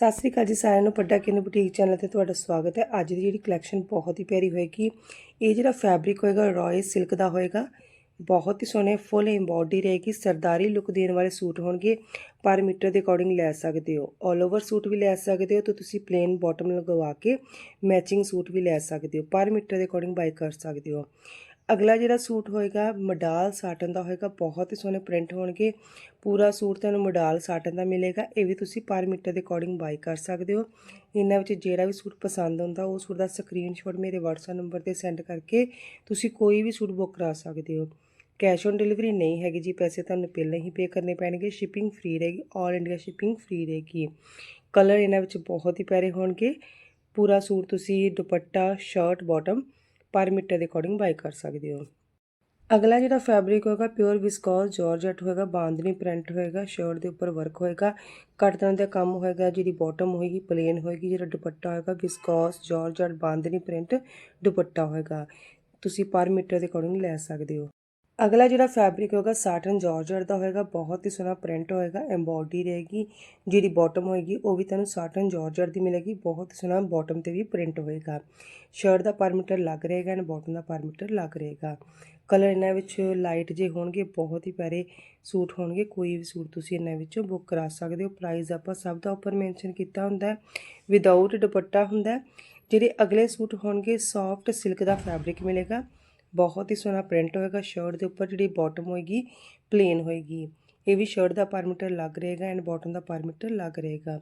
ਸਤਿ ਸ੍ਰੀ ਅਕਾਲ ਜੀ ਸਾਰਿਆਂ ਨੂੰ ਪੱਡਾ ਕਿਨ ਬੁਟੀਕ ਚੈਨਲ ਤੇ ਤੁਹਾਡਾ ਸਵਾਗਤ ਹੈ। ਅੱਜ ਦੀ ਜਿਹੜੀ ਕਲੈਕਸ਼ਨ ਬਹੁਤ ਹੀ ਪਿਆਰੀ ਹੋਏਗੀ। ਇਹ ਜਿਹੜਾ ਫੈਬਰਿਕ ਹੋਏਗਾ, ਰਾਇਲ ਸਿਲਕ ਦਾ ਹੋਏਗਾ। ਬਹੁਤ ਹੀ ਸੋਹਣੇ ਫੁੱਲ ਐਮਬੋਡੀ ਰਹੇਗੀ, ਸਰਦਾਰੀ ਲੁੱਕ ਦੇਣ ਵਾਲੇ ਸੂਟ ਹੋਣਗੇ। ਪਰ ਮੀਟਰ ਦੇ ਅਕੋਰਡਿੰਗ ਲੈ ਸਕਦੇ ਹੋ। ਆਲ ਓਵਰ ਸੂਟ ਵੀ ਲੈ ਸਕਦੇ ਹੋ ਤੇ ਤੁਸੀਂ ਪਲੇਨ ਬਾਟਮ ਲਗਵਾ ਕੇ ਮੈਚਿੰਗ ਸੂਟ ਵੀ ਲੈ ਸਕਦੇ ਹੋ। ਪਰ ਮੀਟਰ ਦੇ ਅਕੋਰਡਿੰਗ ਬਾਈ ਕਰ ਸਕਦੇ ਹੋ। ਅਗਲਾ ਜਿਹੜਾ ਸੂਟ ਹੋਏਗਾ, ਮਡਾਲ ਸਾਟਨ ਦਾ ਹੋਏਗਾ, ਬਹੁਤ ਹੀ ਸੋਹਣੇ ਪ੍ਰਿੰਟ ਹੋਣਗੇ। ਪੂਰਾ ਸੂਟ ਤੁਹਾਨੂੰ ਮਡਾਲ ਸਾਟਨ ਦਾ ਮਿਲੇਗਾ। ਇਹ ਵੀ ਤੁਸੀਂ ਪਰ ਮੀਟਰ ਦੇ ਅਕੋਰਡਿੰਗ ਬਾਈ ਕਰ ਸਕਦੇ ਹੋ। ਇਹਨਾਂ ਵਿੱਚ ਜਿਹੜਾ ਵੀ ਸੂਟ ਪਸੰਦ ਹੁੰਦਾ, ਉਹ ਸੂਟ ਦਾ ਸਕਰੀਨਸ਼ਾਟ ਮੇਰੇ WhatsApp ਨੰਬਰ ਤੇ ਸੈਂਡ ਕਰਕੇ ਤੁਸੀਂ ਕੋਈ ਵੀ ਸੂਟ ਬੁੱਕ ਕਰਾ ਸਕਦੇ ਹੋ। ਕੈਸ਼ ਔਨ ਡਿਲੀਵਰੀ ਨਹੀਂ ਹੈਗੀ ਜੀ, ਪੈਸੇ ਤੁਹਾਨੂੰ ਪਹਿਲਾਂ ਹੀ ਪੇ ਕਰਨੇ ਪੈਣਗੇ। ਸ਼ਿਪਿੰਗ ਫ੍ਰੀ ਰਹੇਗੀ ਆਲ ਇੰਡੀਆ ਸ਼ਿਪਿੰਗ ਫ੍ਰੀ ਰਹੇਗੀ। ਕਲਰ ਇਹਨਾਂ ਵਿੱਚ ਬਹੁਤ ਹੀ ਪਿਆਰੇ ਹੋਣਗੇ। ਪੂਰਾ ਸੂਟ ਤੁਸੀਂ ਦੁਪੱਟਾ ਸ਼ਰਟ ਬਾਟਮ ਪਰ ਮੀਟਰ ਦੇ ਅਕੋਰਡਿੰਗ ਬਾਈ ਕਰ ਸਕਦੇ ਹੋ। ਅਗਲਾ ਜਿਹੜਾ ਫੈਬਰਿਕ ਹੋਏਗਾ ਪਿਓਰ ਵਿਸਕੋਸ ਜਾਰਜਟ ਹੋਏਗਾ, ਬਾਂਦਨੀ ਪ੍ਰਿੰਟ ਹੋਏਗਾ ਸ਼ਰਟ ਦੇ ਉੱਪਰ ਵਰਕ ਹੋਏਗਾ ਕਟਦਾਂ ਦਾ ਕੰਮ ਹੋਏਗਾ, ਜਿਹਦੀ ਬਾਟਮ ਹੋਏਗੀ ਪਲੇਨ ਹੋਏਗੀ, ਜਿਹੜਾ ਦੁਪੱਟਾ ਹੋਏਗਾ ਵਿਸਕੋਸ ਜਾਰਜਟ ਬਾਂਦਨੀ ਪ੍ਰਿੰਟ ਦੁਪੱਟਾ ਹੋਏਗਾ। ਤੁਸੀਂ ਪਰ ਮੀਟਰ ਦੇ ਅਕੋਰਡਿੰਗ ਲੈ ਸਕਦੇ ਹੋ। ਅਗਲਾ ਜਿਹੜਾ ਫੈਬਰਿਕ ਹੋਏਗਾ ਸਾਟਨ ਜਾਰਜਟ ਦਾ ਹੋਏਗਾ, ਬਹੁਤ ਹੀ ਸੋਹਣਾ ਪ੍ਰਿੰਟ ਹੋਏਗਾ ਐਮਬੋਡੀ ਰਹੇਗੀ, ਜਿਹੜੀ ਬਾਟਮ ਹੋਏਗੀ, ਉਹ ਵੀ ਤੁਹਾਨੂੰ ਸਾਟਨ ਜਾਰਜਟ ਦੀ ਮਿਲੇਗੀ, ਬਹੁਤ ਸੋਹਣਾ ਬਾਟਮ ਤੇ ਵੀ ਪ੍ਰਿੰਟ ਹੋਏਗਾ। ਸ਼ਰਟ ਦਾ ਪਰਮੀਟਰ ਲੱਗ ਰਹੇਗਾ ਐਂਡ ਬਾਟਮ ਦਾ ਪਰਮੀਟਰ ਲੱਗ ਰਹੇਗਾ। ਕਲਰ ਇਹਨਾਂ ਵਿੱਚ ਲਾਈਟ ਜੇ ਹੋਣਗੇ, ਬਹੁਤ ਹੀ ਪਿਆਰੇ ਸੂਟ ਹੋਣਗੇ, ਕੋਈ ਵੀ ਸੂਟ ਤੁਸੀਂ ਇਹਨਾਂ ਵਿੱਚੋਂ ਬੁੱਕ ਕਰਾ ਸਕਦੇ ਹੋ। ਪ੍ਰਾਈਸ ਆਪਾਂ ਸਭ ਦਾ ਉੱਪਰ ਮੈਂਸ਼ਨ ਕੀਤਾ ਹੁੰਦਾ ਵਿਦਆਊਟ ਦੁਪੱਟਾ ਹੁੰਦਾ ਜਿਹੜੇ ਅਗਲੇ ਸੂਟ ਹੋਣਗੇ ਸੌਫਟ ਸਿਲਕ ਦਾ ਫੈਬਰਿਕ ਮਿਲੇਗਾ। ਬਹੁਤ ਹੀ ਸੋਹਣਾ ਪ੍ਰਿੰਟ ਹੋਏਗਾ ਸ਼ਰਟ ਦੇ ਉੱਪਰ ਜਿਹੜੀ ਬਾਟਮ ਹੋਏਗੀ ਪਲੇਨ ਹੋਏਗੀ। ਇਹ ਵੀ ਸ਼ਰਟ ਦਾ ਪਰ ਮੀਟਰ ਲੱਗ ਰਹੇਗਾ ਐਂਡ ਬਾਟਮ ਦਾ ਪਰ ਮੀਟਰ ਲੱਗ ਰਹੇਗਾ।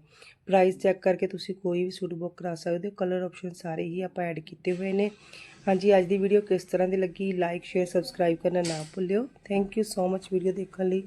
ਪ੍ਰਾਈਸ ਚੈੱਕ ਕਰਕੇ ਤੁਸੀਂ ਕੋਈ ਵੀ ਸੂਟ ਬੁੱਕ ਕਰਾ ਸਕਦੇ ਹੋ। ਕਲਰ ਆਪਸ਼ਨ ਸਾਰੇ ਹੀ ਆਪਾਂ ਐਡ ਕੀਤੇ ਹੋਏ ਨੇ। ਹਾਂਜੀ, ਅੱਜ ਦੀ ਵੀਡੀਓ ਕਿਸ ਤਰ੍ਹਾਂ ਦੀ ਲੱਗੀ? ਲਾਈਕ ਸ਼ੇਅਰ ਸਬਸਕ੍ਰਾਈਬ ਕਰਨਾ ਨਾ ਭੁੱਲਿਓ। Thank you so much video ਦੇਖਣ ਲਈ।